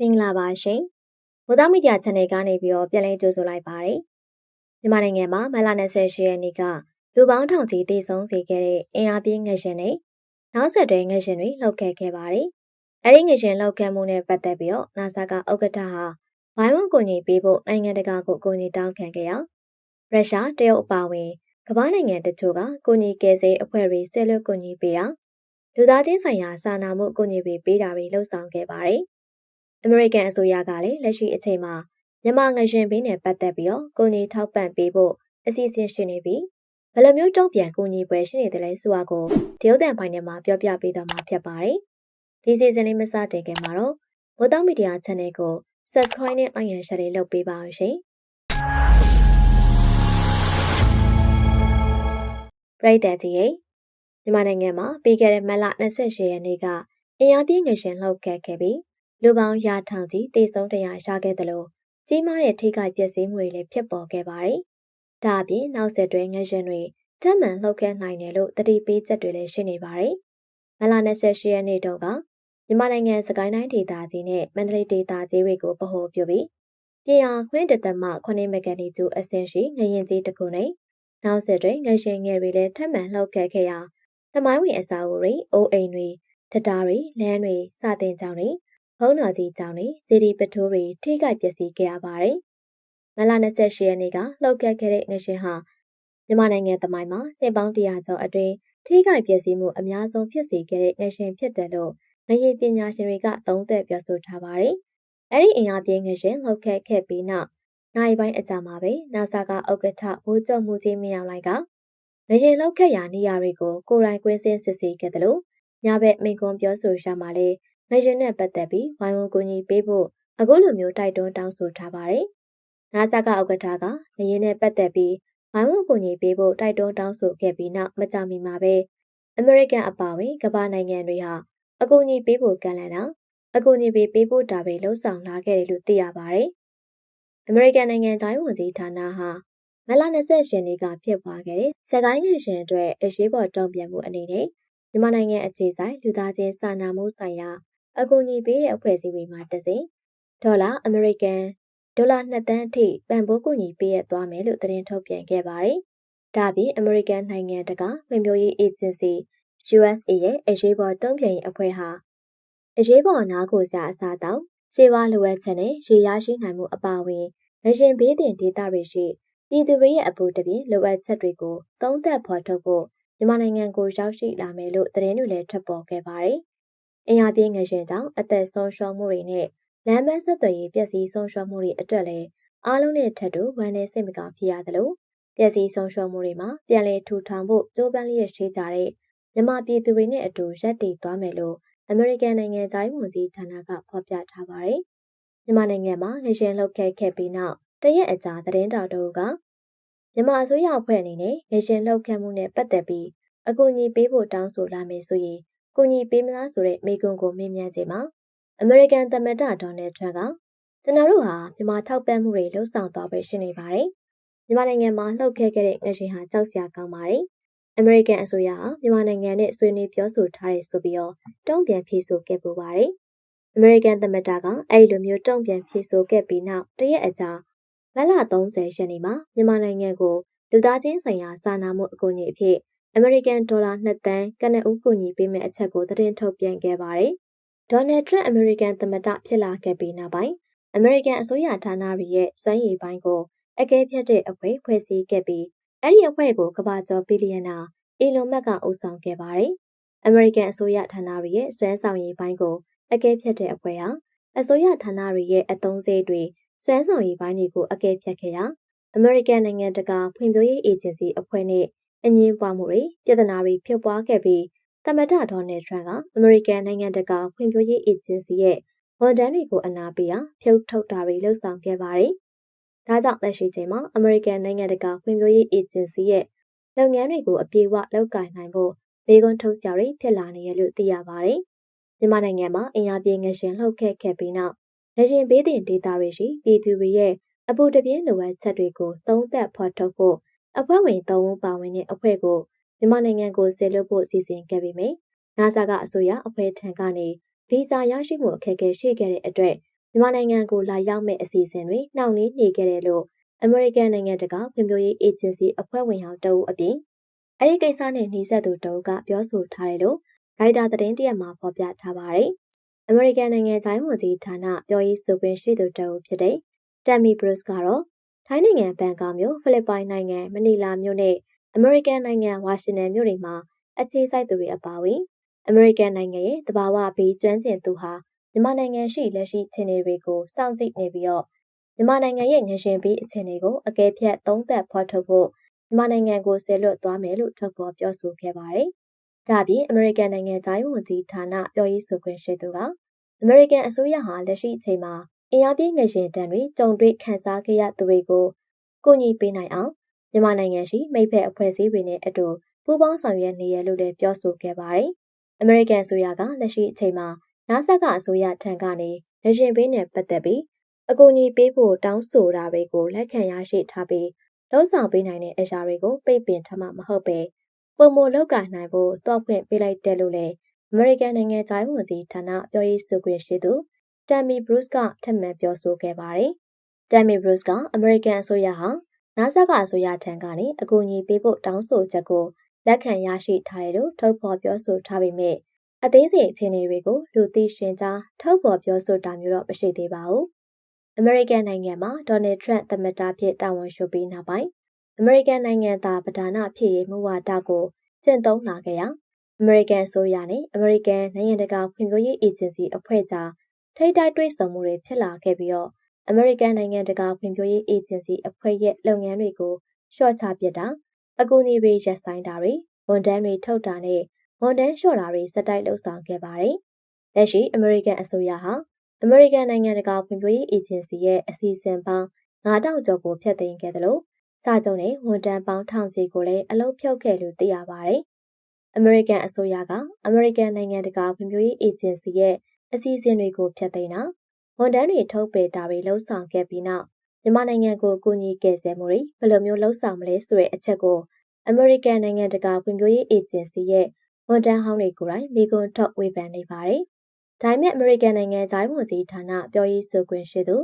မင်္ဂလာပါရှင်။မိုးသားမီဒီယာ channel ကနေပြီးတော့ပြန်လည်ကြိုဆိုလိုက်ပါတယ်။မြန်မာနိုင်ငံမှာမလ28ရက်နေ့ကလူပေါင်းထောင်ချီတည်ဆုံစေခဲ့တဲ့အင်အားပြင်းငရှင်တွေနောက်ဆက်တွဲငရှင်တွေလှုပ်ခဲ့ခဲ့ပါတယ်။အဲဒီငရှင်လှုပ်ခဲ့မှုနဲ့ပတ်သက်ပြီးတော့ NASA ကဥက္ကဋ္ဌဟာဝိုင်းဝန်းကူညီပေးဖို့နိုင်ငံတကာကိုကူညီတောင်းခံခဲ့ရရုရှားတရုတ်အပါအဝင်ကမ္ဘာနိုင်ငံတချို့ကကူညီကယ်ဆယ်အဖွဲ့တွေဆက်လက်ကူညီပေးတာလူသားချင်းဆိုင်ရာစာနာမှုကူညီပေးတာတွေလှုပ်ဆောင်ခဲ့ပါတယ်။ အမေရိကန်အစိုးရကလည်းလက်ရှိအချိန်မှာမြန်မာငရှင်ဘေးနဲ့ပတ်သက်ပြီးတော့ကိုညီထောက်ပံ့ပေးဖို့အစီအစဉ်ရှိနေပြီးဘယ်လိုမျိုးတုံ့ပြန်ကိုညီပွဲရှိနေတယ်လဲဆိုတာကိုတရုတ်တန်ဖိုင်ထဲမှာပြောပြပေးသွားမှာဖြစ်ပါတယ်။ဒီစီစဉ်လေးမစတင်ခင်မှာတော့ဝတ်တောင်းမီဒီယာ channel ကို subscribe နဲ့ like and share လေးလုပ်ပေးပါအောင်ရှင်။ပရိသတ်ကြီးရေမြန်မာနိုင်ငံမှာပြီးခဲ့တဲ့မတ်လ28ရက်နေ့ကအင်အားပြင်းငရှင်လှုပ်ခတ်ခဲ့ပြီး လူပေါင်းရာထောင်ကြီးတေဆုံးတရားရခဲ့သလိုကြီးမားတဲ့ထိခိုက်ပျက်စီးမှုတွေလည်းဖြစ်ပေါ်ခဲ့ပါတယ်။ဒါအပြင်နောက်ဆက်တွဲငရှင်တွေတမ်းမှန်လှုပ်ခဲနိုင်တယ်လို့တတိပေးချက်တွေလည်းရှိနေပါတယ်။မလာ28ရက်နေ့တုန်းကမြန်မာနိုင်ငံစကိုင်းတိုင်းဒေသကြီးနဲ့မန္တလေးဒေသကြီးတွေကိုပဟောပြုပြီးပြည်အားခွင့်တသက်မှ9မဂနီကျူအဆင့်ရှိငရင်ကြီးတစ်ခုနဲ့နောက်ဆက်တွဲငရှင်ငယ်တွေလည်းထပ်မံလှုပ်ခဲခဲ့ရာသမိုင်းဝင်အစာအုပ်တွေအိုးအိမ်တွေတတားတွေလမ်းတွေစတင်ကြောင်းတွေ ဘုံတော်ကြီးကြောင့်နေစီဒီပထိုးတွေထိခိုက်ပျက်စီးခဲ့ရပါတယ်။မလ28ရက်နေ့ကလှုပ်ခတ်ခဲ့တဲ့ငရှင်ဟာမြန်မာနိုင်ငံသမိုင်းမှာနှစ်ပေါင်းတရာကျော်အတွင်းထိခိုက်ပျက်စီးမှုအများဆုံးဖြစ်စေခဲ့တဲ့ငရှင်ဖြစ်တယ်လို့ငရေပညာရှင်တွေကသုံးသပ်ပြောဆိုထားပါတယ်။အဲ့ဒီအင်အားပြင်းငရှင်လှုပ်ခတ်ခဲ့ပြီးနောက်နိုင်ပိုင်းအကြာမှာပဲ NASA ကဥက္ကဋ္ဌဘိုးချုပ်မှုကြီးမြောင်လိုက်ကငရင်လှုပ်ခတ်ရာနေရာတွေကိုကိုယ်တိုင်ကွင်းစင်းစစ်ဆေးခဲ့တယ်လို့ညဘက်မိန်ကွန်ပြောဆိုရမှာလဲ ငလျင်နဲ့ပတ်သက်ပြီးဝိုင်းဝန်းကူညီပေးဖို့အခုလိုမျိုးတိုက်တွန်းတောင်းဆိုထားပါတယ်။နာဆာကဥက္ကဋ္ဌကငလျင်နဲ့ပတ်သက်ပြီးဝိုင်းဝန်းကူညီပေးဖို့တိုက်တွန်းတောင်းဆိုခဲ့ပြီးနောက်မကြာမီမှာပဲအမေရိကန်အပါအဝင်ကမ္ဘာနိုင်ငံတွေဟာအကူအညီပေးဖို့ကန့်လန့်တာအကူအညီပေးပေးဖို့တာပဲလှုံ့ဆော်လာခဲ့တယ်လို့သိရပါတယ်။အမေရိကန်နိုင်ငံသားဝန်ကြီးဌာနဟာမလ28ရက်နေ့ကဖြစ်ပွားခဲ့တဲ့စကိုင်းငရှင်အတွက်အရေးပေါ်တုံ့ပြန်မှုအနေနဲ့မြန်မာနိုင်ငံအခြေဆိုင်လူသားချင်းစာနာမှုဆိုင်ရာ အကူအညီပေးတဲ့အဖွဲ့အစည်းတွေမှာတစဉ်ဒေါ်လာအမေရိကန်ဒေါ်လာ2သန်းအထိပံ့ပိုးကူညီပေးရသွားမယ်လို့သတင်းထုတ်ပြန်ခဲ့ပါတယ်။ဒါပြင်အမေရိကန်နိုင်ငံတကာဖွံ့ဖြိုးရေးအေဂျင်စီ USA ရဲ့အရေးပေါ်တုံ့ပြန်ရေးအဖွဲ့ဟာအရေးပေါ်နားကိုစအစားတောက်စေဝါလိုအပ်ချက်နဲ့ရေရရှိနိုင်မှုအပါအဝင်ငရှင်ဘေးတင်ဒေသတွေရှိပြည်သူတွေရဲ့အပူတပြင်းလိုအပ်ချက်တွေကိုသုံးသပ်ဖော်ထုတ်ဖို့မြန်မာနိုင်ငံကိုရောက်ရှိလာမယ်လို့သတင်းတွေလည်းထွက်ပေါ်ခဲ့ပါတယ်။ အင်အားပြင်းငရှင်ကြောင့်အသက်ဆုံးရှုံးမှုတွေနဲ့လမ်းမဆက်သွယ်ရေးပျက်စီးဆုံးရှုံးမှုတွေအတွက်လည်းအားလုံးနဲ့ထပ်တူဝမ်းနည်းစိတ်မကောင်းဖြစ်ရသလိုပျက်စီးဆုံးရှုံးမှုတွေမှာပြန်လည်ထူထောင်ဖို့ကြိုးပမ်းလျက်ရှိကြတဲ့မြန်မာပြည်သူတွေနဲ့အတူရပ်တည်သွားမယ်လို့အမေရိကန်နိုင်ငံသားဝန်ကြီးဌာနကဖော်ပြထားပါတယ်။မြန်မာနိုင်ငံမှာငရှင်လှုပ်ခဲခဲ့ပြီးနောက်တရက်အကြာသတင်းတော်တို့ကမြန်မာအစိုးရအဖွဲ့အနေနဲ့ငရှင်လှုပ်ခတ်မှုနဲ့ပတ်သက်ပြီးအကူအညီပေးဖို့တောင်းဆိုလာမယ်ဆိုရင် ကူညီပေးမလားဆိုတဲ့မေးခွန်းကိုမေးမြန်းချိန်မှာအမေရိကန်သမ္မတဒေါ်နယ်ထရန့်ကကျွန်တော်တို့ဟာမြန်မာထောက်ပံ့မှုတွေလှုပ်ဆောင်သွားပဲရှိနေပါတယ်။မြန်မာနိုင်ငံမှာလှုပ်ခဲခဲ့တဲ့ငရှင်ဟာကြောက်စရာကောင်းပါတယ်။အမေရိကန်အစိုးရဟာမြန်မာနိုင်ငံနဲ့ဆွေးနွေးပြောဆိုထားတယ်ဆိုပြီးတော့တုံ့ပြန်ဖြေဆိုခဲ့ပူပါတယ်။အမေရိကန်သမ္မတကအဲ့လိုမျိုးတုံ့ပြန်ဖြေဆိုခဲ့ပြီးနောက်တရက်အကြာမလ30ရက်နေ့မှာမြန်မာနိုင်ငံကိုလူသားချင်းဆိုင်ရာစာနာမှုအကူအညီအဖြစ် အမေရိကန်ဒေါ်လာ2သန်းကနဦးကူညီပေးမယ့်အချက်ကိုသတင်းထုတ်ပြန်ခဲ့ပါတယ်။ဒေါ်နယ်ထရန့်အမေရိကန်သမ္မတဖြစ်လာခဲ့ပြီးနောက်ပိုင်းအမေရိကန်အစိုးရဌာနတွေရဲ့စွမ်းရည်ပိုင်းကိုအကဲဖြတ်တဲ့အဖွဲ့ဖွဲ့စည်းခဲ့ပြီးအဲ့ဒီအဖွဲ့ကိုကမ္ဘာကျော်ဘီလီယံနာအီလွန်မတ်ကအုပ်ဆောင်ခဲ့ပါတယ်။အမေရိကန်အစိုးရဌာနတွေရဲ့စွမ်းဆောင်ရည်ပိုင်းကိုအကဲဖြတ်တဲ့အဖွဲ့ဟာအစိုးရဌာနတွေရဲ့အသုံးစရိတ်တွေစွမ်းဆောင်ရည်ပိုင်းတွေကိုအကဲဖြတ်ခဲ့ရာအမေရိကန်နိုင်ငံတကာဖွံ့ဖြိုးရေးအေဂျင်စီအဖွဲ့နဲ့ အငင်းပွားမှုတွေပြဿနာတွေဖြစ်ပွားခဲ့ပြီးသမ္မတဒေါ်နယ်ထရန့်ကအမေရိကန်နိုင်ငံတကာဖွံ့ဖြိုးရေးအေဂျင်စီရဲ့ဝန်ထမ်းတွေကိုအနာပေးရာဖြုတ်ထုတ်တာတွေလှုံ့ဆော်ခဲ့ပါတယ်။ဒါကြောင့်လက်ရှိချိန်မှာအမေရိကန်နိုင်ငံတကာဖွံ့ဖြိုးရေးအေဂျင်စီရဲ့လုပ်ငန်းတွေကိုအပြေအဝလုပ်ကိုင်နိုင်ဖို့ဘေးကွန်းထုတ်စရာတွေဖြစ်လာနေရလို့သိရပါတယ်။မြန်မာနိုင်ငံမှာအင်အားပြင်းငရှင်လှုပ်ခတ်ခဲ့ပြီးနောက်ငရှင်ဘေးတင်ဒေသတွေရှိပြည်သူတွေရဲ့အပူတပြင်းလိုအပ်ချက်တွေကိုသုံးသပ်ဖော်ထုတ်ဖို့ အဖွဲ့ဝင်၃ဦးပါဝင်တဲ့အဖွဲ့ကိုမြန်မာနိုင်ငံကိုဆေလွတ်ဖို့စီစဉ်ခဲ့ပေမယ့် NASA ကအစိုးရအဖွဲ့ထံကနေဗီဇာရရှိမှုအခက်အခဲရှိခဲ့တဲ့အတွက်မြန်မာနိုင်ငံကိုလာရောက်မဲ့အစီအစဉ်တွေနှောင့်နှေးနေခဲ့တယ်လို့အမေရိကန်နိုင်ငံတကာဖွံ့ဖြိုးရေးအေဂျင်စီအဖွဲ့ဝင်ဟောင်းတအုပ်အပြင်အဲ့ဒီကိစ္စနဲ့နှီးဆက်သူတအုပ်ကပြောဆိုထားတယ်လို့ရိုက်တာသတင်းတရက်မှာဖော်ပြထားပါတယ်။အမေရိကန်နိုင်ငံခြားဝန်ကြီးဌာနပြောရေးဆိုခွင့်ရှိသူတအုပ်ဖြစ်တဲ့တမ်မီဘရုစ်ကတော့ ထိုင်းနိုင်ငံဘန်ကောက်မြို့ဖိလစ်ပိုင်နိုင်ငံမနီလာမြို့နဲ့အမေရိကန်နိုင်ငံဝါရှင်တန်မြို့တွေမှာအခြေစိုက်သူတွေအပါအဝင်အမေရိကန်နိုင်ငံရဲ့တဘာဝဘေးကျွမ်းကျင်သူဟာမြန်မာနိုင်ငံရှိလက်ရှိအခြေအနေတွေကိုစောင့်ကြည့်နေပြီးတော့မြန်မာနိုင်ငံရဲ့ငရှင်ဘေးအခြေအနေကိုအကဲဖြတ်သုံးသပ်ဖော်ထုတ်ဖို့မြန်မာနိုင်ငံကိုဆဲလွတ်သွားမယ်လို့ထုတ်ဖော်ပြောဆိုခဲ့ပါတယ်။ဒါ့အပြင်အမေရိကန်နိုင်ငံသားဝန်ကြီးဌာနပြောရေးဆိုခွင့်ရှိသူကအမေရိကန်အစိုးရဟာလက်ရှိအချိန်မှာ အင်အားပြင်းငရှင်တန်းတွေကြုံတွေ့ခံစားခဲ့ရသူတွေကိုကူညီပေးနိုင်အောင်မြန်မာနိုင်ငံရှိမိဖက်အဖွဲ့အစည်းတွေနဲ့အတူပူးပေါင်းဆောင်ရွက်နေရလို့လည်းပြောဆိုခဲ့ပါတယ်။အမေရိကန်အစိုးရကလက်ရှိအချိန်မှာနာဆတ်ကအစိုးရထံကနေငရှင်ပေးနဲ့ပတ်သက်ပြီးအကူအညီပေးဖို့တောင်းဆိုတာတွေကိုလက်ခံရရှိထားပြီးလုံဆောင်ပေးနိုင်တဲ့အရာတွေကိုပိတ်ပင်ထားမှမဟုတ်ပဲပုံမလောက်ကနိုင်ဖို့တွားဖွင့်ပေးလိုက်တယ်လို့လည်းအမေရိကန်နိုင်ငံသားဝန်ကြီးဌာနပြောရေးဆိုခွင့်ရှိသူ တမ်မီဘရုစ်ကထပ်မံပြောဆိုခဲ့ပါတယ်။တမ်မီဘရုစ်ကအမေရိကန်အစိုးရဟာနာဆာကအစိုးရထံကနေအကူအညီပေးဖို့တောင်းဆိုချက်ကိုလက်ခံရရှိထားတယ်လို့ထုတ်ဖော်ပြောဆိုထားပေမဲ့အသေးစိတ်အခြေအနေတွေကိုလူသိရှင်ကြားထုတ်ဖော်ပြောဆိုတာမျိုးတော့မရှိသေးပါဘူး။အမေရိကန်နိုင်ငံမှာဒေါ်နယ်ထရန့်သမ္မတဖြစ်တာဝန်ယူပြီးနောက်ပိုင်းအမေရိကန်နိုင်ငံသားပဓာနာဖြစ်ရေးမူဝါဒကိုကျင့်သုံးလာခဲ့ရာအမေရိကန်အစိုးရနဲ့အမေရိကန်နိုင်ငံတကာဖွံ့ဖြိုးရေးအေဂျင်စီအဖွဲ့ကြား ထိတိုက်တွေ့ဆုံမှုတွေဖြစ်လာခဲ့ပြီးတော့အမေရိကန်နိုင်ငံတကာဖွံ့ဖြိုးရေးအေဂျင်စီအဖွဲ့ရဲ့လုပ်ငန်းတွေကိုလျှော့ချပစ်တာအကူအညီတွေရပ်ဆိုင်းတာတွေဝန်ထမ်းတွေထုတ်တာနဲ့ဝန်ထမ်းလျှော့တာတွေစတိုက်လှုပ်ဆောင်ခဲ့ပါတယ်။လက်ရှိအမေရိကန်အစိုးရဟာအမေရိကန်နိုင်ငံတကာဖွံ့ဖြိုးရေးအေဂျင်စီရဲ့အစီအစဉ်ပေါင်း9000ကျော်ကိုဖျက်သိမ်းခဲ့တယ်လို့စာချုပ်နဲ့ဝန်ထမ်းပေါင်းထောင်ချီကိုလည်းအလုပ်ဖြုတ်ခဲ့လို့သိရပါတယ်။အမေရိကန်အစိုးရကအမေရိကန်နိုင်ငံတကာဖွံ့ဖြိုးရေးအေဂျင်စီရဲ့ အစီအစဉ်တွေကိုဖျက်သိမ်းတာဝန်ထမ်းတွေထုတ်ပယ်တာတွေလှုံ့ဆော်ခဲ့ပြီးနောက်မြန်မာနိုင်ငံကိုကူညီကယ်ဆယ်မှုတွေဘယ်လိုမျိုးလှုံ့ဆော်မလဲဆိုတဲ့အချက်ကိုအမေရိကန်နိုင်ငံတကာဖွံ့ဖြိုးရေးအေဂျင်စီရဲ့ဝန်ထမ်းဟောင်းတွေကိုယ်တိုင်မိကွန်းထုတ်ဝေဖန်နေပါတယ်။ဒါပေမဲ့အမေရိကန်နိုင်ငံခြားရေးဝန်ကြီးဌာနပြောရေးဆိုခွင့်ရှိသူ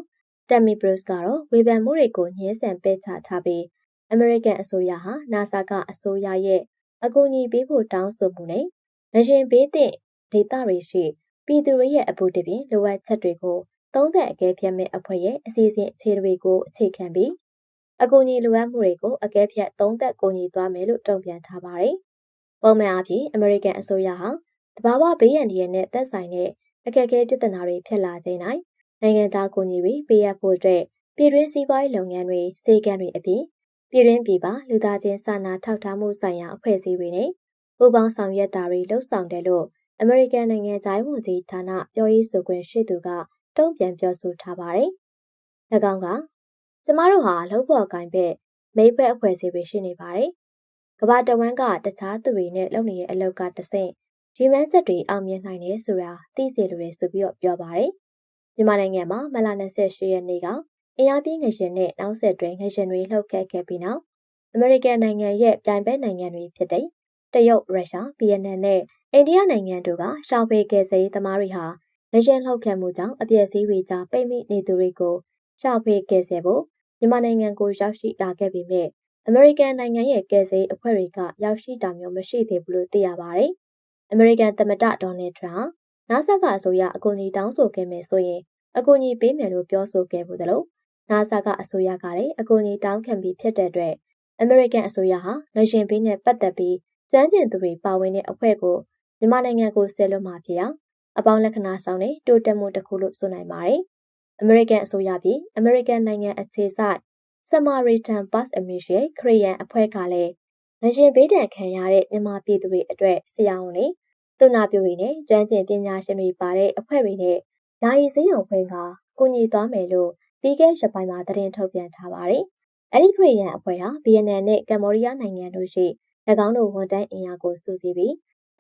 တမ်မီဘရုစ်ကတော့ဝေဖန်မှုတွေကိုညှင်းဆန်ပယ်ချထားပြီးအမေရိကန်အစိုးရဟာနာဆာကအစိုးရရဲ့အကူအညီပေးဖို့တောင်းဆိုမှုနဲ့ငရှင်ပေးတဲ့ဒေသတွေရှိ ပြည်သူတွေရဲ့အဖို့တပြင်းလိုအပ်ချက်တွေကိုသုံးသက်အကဲဖြတ်မဲ့အဖွဲ့ရဲ့အစီအစဉ်အခြေတွေကိုအခြေခံပြီးအကူအညီလိုအပ်မှုတွေကိုအကဲဖြတ်သုံးသက်ကူညီသွားမယ်လို့တုံ့ပြန်ထားပါတယ်။ပုံမှန်အားဖြင့်အမေရိကန်အစိုးရဟာတဘာဝဘေးရန်ဒီရနဲ့သက်ဆိုင်တဲ့အခက်အခဲပြဿနာတွေဖြစ်လာချိန်တိုင်းနိုင်ငံသားကူညီပြီးပေးအပ်ဖို့အတွက်ပြည်တွင်းစီးပွားရေးလုပ်ငန်းတွေစေကံတွေအပြင်ပြည်တွင်းပြည်ပလူသားချင်းစာနာထောက်ထားမှုဆိုင်ရာအဖွဲ့အစည်းတွေနဲ့ပူးပေါင်းဆောင်ရွက်တာတွေလှုပ်ဆောင်တယ်လို့ အမေရိကန်နိုင်ငံသားဝန်ကြီးဌာနပြောရေးဆိုခွင့်ရှိသူကတုံ့ပြန်ပြောဆိုထားပါတယ်။၎င်းကကျမတို့ဟာလှုပ်ဖို့ကိုင်ဘက်မိဘအဖွဲ့အစည်းတွေရှိနေပါတယ်။ကမ္ဘာတဝန်းကတခြားသူတွေနဲ့လုပ်နေတဲ့အလုပ်ကတဆင့်ဒီမန်းချက်တွေအောင်မြင်နိုင်တယ်ဆိုတာသိစေလိုတယ်ဆိုပြီးတော့ပြောပါတယ်။မြန်မာနိုင်ငံမှာမလ28ရက်နေ့ကအင်အားပြင်းငရှင်နဲ့နောက်ဆက်တွဲငရှင်တွေလှုပ်ခတ်ခဲ့ပြီးနောက်အမေရိကန်နိုင်ငံရဲ့ပြိုင်ဘက်နိုင်ငံတွေဖြစ်တဲ့တရုတ်၊ရုရှား၊ဗီယက်နမ်နဲ့ အိန္ဒိယနိုင်ငံတို့ကရှောင်းပေကယ်ဆယ်ရေးသမားတွေဟာငရှင်လှုပ်ခတ်မှုကြောင့်အပျက်စီးတွေကြားပိတ်မိနေသူတွေကိုရှောင်းပေကယ်ဆယ်ဖို့မြန်မာနိုင်ငံကိုရောက်ရှိလာခဲ့ပေမဲ့အမေရိကန်နိုင်ငံရဲ့ကယ်ဆယ်ရေးအဖွဲ့တွေကရောက်ရှိတာမျိုးမရှိသေးဘူးလို့သိရပါတယ်။အမေရိကန်သမ္မတဒေါ်နယ်ထရန့်နာဆာကအစိုးရအကူအညီတောင်းဆိုခဲ့မယ်ဆိုရင်အကူအညီပေးမယ်လို့ပြောဆိုခဲ့ဘူးသလိုနာဆာကအစိုးရကလည်းအကူအညီတောင်းခံပြီးဖြစ်တဲ့အတွက်အမေရိကန်အစိုးရဟာငရှင်ပေးနဲ့ပတ်သက်ပြီးကျွမ်းကျင်သူတွေပါဝင်တဲ့အဖွဲ့ကို မြန်မာနိုင်ငံကိုဆဲလွှတ်မှာဖြစ်အောင်အပေါင်းလက္ခဏာဆောင်တဲ့တိုးတက်မှုတစ်ခုလို့ဆိုနိုင်ပါတယ်။အမေရိကန်အစိုးရပြည်အမေရိကန်နိုင်ငံအခြေစိုက် Samaritan Bus Mission ခရီးယန်အဖွဲ့ကလည်းငရှင်ဘေးဒဏ်ခံရတဲ့မြန်မာပြည်သူတွေအတွက်ဆရာဝန်တွေသူနာပြုတွေနဲ့ကျွမ်းကျင်ပညာရှင်တွေပါတဲ့အဖွဲ့တွေနဲ့ယာယီစည်းရုံဖွဲ့ကကူညီသွားမယ်လို့ပြီးခဲ့ရက်ပိုင်းမှာသတင်းထုတ်ပြန်ထားပါတယ်။အဲဒီခရီးယန်အဖွဲ့ဟာဗီယက်နမ်နဲ့ကမ္ဘောဒီးယားနိုင်ငံတို့ရှိ၎င်းတို့ဝန်တန်းအင်အားကိုစုစည်းပြီး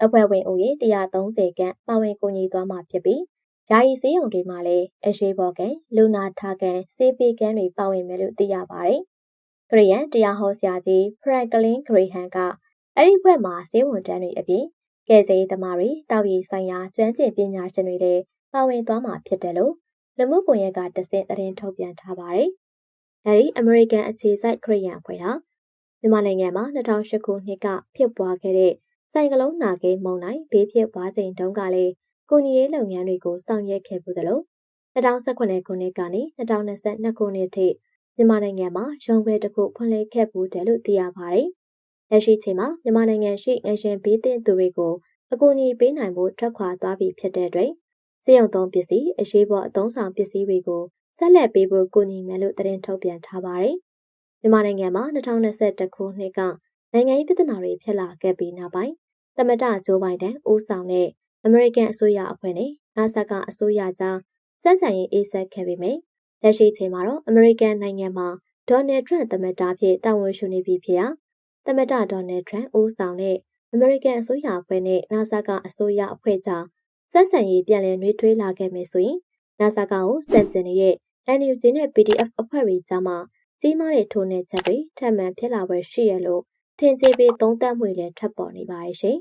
အဖွဲ့ဝင်ဦးရေ130ခန့်ပါဝင်ကူညီသွားမှာဖြစ်ပြီးယာယီစည်းရုံတွေမှာလည်းအရှိဘော်ကန်လူနာထားကန်စေးပေးကန်တွေပါဝင်မယ်လို့သိရပါတယ်။ခရီးယန်တရားဟောဆရာကြီးဖရန်ကလင်းဂရေဟန်ကအဲ့ဒီဘက်မှာစေဝန်တန်းတွေအပြင်ကယ်ဆယ်ရေးသမားတွေတောက်ရီဆိုင်ရာကျွမ်းကျင်ပညာရှင်တွေလည်းပါဝင်သွားမှာဖြစ်တယ်လို့လူမှုကွန်ရက်ကတဆင့်သတင်းထုတ်ပြန်ထားပါတယ်။အဲဒီအမေရိကန်အခြေစိုက်ခရီးရန်အဖွဲ့ဟာမြန်မာနိုင်ငံမှာ2008ခုနှစ်ကဖြစ်ပွားခဲ့တဲ့ စိုက်ကလုံးနာကိမုန်တိုင်းဘေးဖြစ်ပွားချိန်တုန်းကလည်းကုညီရေးလုပ်ငန်းတွေကိုဆောင်ရွက်ခဲ့ပူသလို2018ခုနှစ်ကနေ2022ခုနှစ်ထိမြန်မာနိုင်ငံမှာရုံးခွဲတစ်ခုဖွင့်လှစ်ခဲ့ပူတယ်လို့သိရပါတယ်။လက်ရှိချိန်မှာမြန်မာနိုင်ငံရှိငရှင်ဘေးသင့်သူတွေကိုအကူအညီပေးနိုင်ဖို့ထွက်ခွာသွားပြီဖြစ်တဲ့အတွက်စေယုံသုံးပစ္စည်းအရေးပေါ်အသုံးဆောင်ပစ္စည်းတွေကိုဆက်လက်ပေးဖို့ကူညီမယ်လို့သတင်းထုတ်ပြန်ထားပါတယ်။မြန်မာနိုင်ငံမှာ2021ခုနှစ်ကနိုင်ငံရေးပြည်ထနာတွေဖြစ်လာခဲ့ပြီးနောက်ပိုင်း သမတဂျိုးဘိုင်ဒန်ဦးဆောင်တဲ့အမေရိကန်အစိုးရအဖွဲ့နဲ့နာဆာကအစိုးရကြားဆက်ဆံရေးအေးဆက်ခဲ့ပေမယ့်လက်ရှိချိန်မှာတော့အမေရိကန်နိုင်ငံမှာဒေါ်နယ်ထရန့်သမတဖြစ်တာဝန်ယူနေပြီဖြစ်ရာသမတဒေါ်နယ်ထရန့်ဦးဆောင်တဲ့အမေရိကန်အစိုးရအဖွဲ့နဲ့နာဆာကအစိုးရအဖွဲ့ကြားဆက်ဆံရေးပြန်လည်နှွေးထွေးလာခဲ့မယ်ဆိုရင်နာဆာကကိုစတင်ကျင်နေတဲ့ NUG နဲ့ PDF အဖွဲ့တွေကြားမှာကြီးမားတဲ့ထိုးနှက်ချက်တွေထပ်မံဖြစ်လာပွဲရှိရလို့ ထင်ကြေးပေး သုံးသပ်မှုတွေလည်းထပ်ပေါ်နေပါရဲ့ရှင်